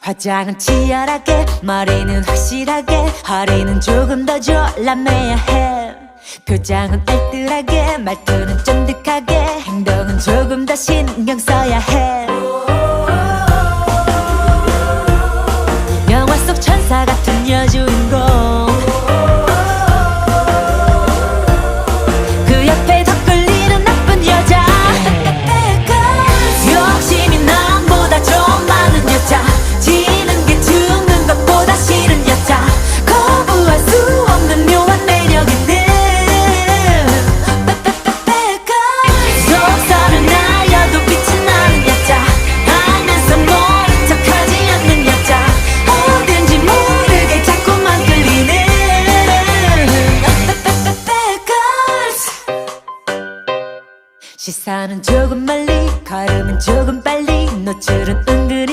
화장은 치열하게 머리는 확실하게 허리는 조금 더 졸라매야 해. 표정은 알뜰하게 말투는 쫀득하게 행동은 조금 더 신경 써야 해. 영화 속 천사 같은 시선은 조금 멀리 걸음은 조금 빨리 노출은 은근히